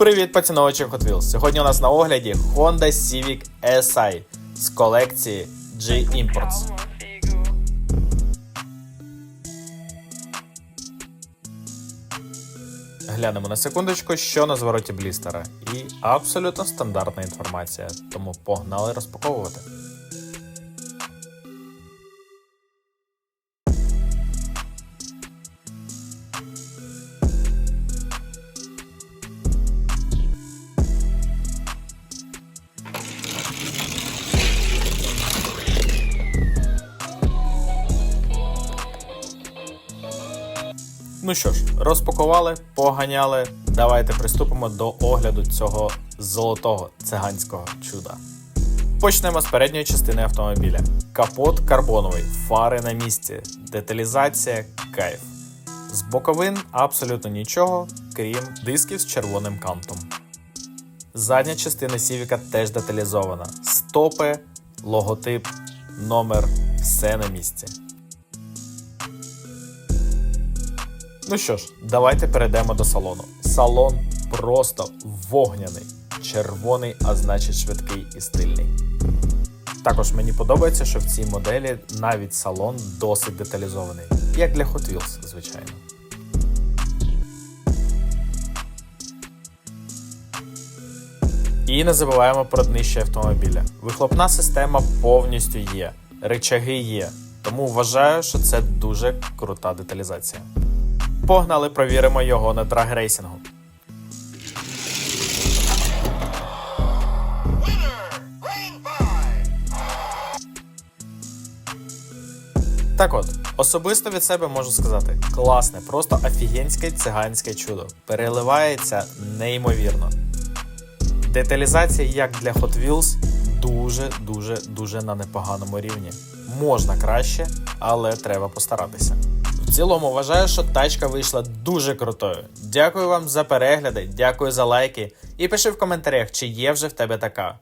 Привіт, поціновувачі Hot Wheels! Сьогодні у нас на огляді Honda Civic SI з колекції G Imports. Глянемо на секундочку, що на звороті блістера. І абсолютно стандартна інформація, тому погнали розпаковувати. Ну що ж, розпакували, поганяли. Давайте приступимо до огляду цього золотого циганського чуда. Почнемо з передньої частини автомобіля. Капот карбоновий, фари на місці, деталізація, кайф. З боковин абсолютно нічого, крім дисків з червоним кантом. Задня частина Сівіка теж деталізована. Стопи, логотип, номер, все на місці. Ну що ж, давайте перейдемо до салону. Салон просто вогняний, червоний, а значить швидкий і стильний. Також мені подобається, що в цій моделі навіть салон досить деталізований, як для Hot Wheels, звичайно. І не забуваємо про днище автомобіля. Вихлопна система повністю є, рычаги є, тому вважаю, що це дуже крута деталізація. Погнали, провіримо його на драгрейсингу. Так от, особисто від себе можу сказати: класне, просто офігенське циганське чудо. Переливається неймовірно. Деталізація, як для Hot Wheels, дуже, дуже, дуже на непоганому рівні. Можна краще, але треба постаратися. В цілому вважаю, що тачка вийшла дуже крутою. Дякую вам за перегляди, дякую за лайки і пиши в коментарях, чи є вже в тебе така.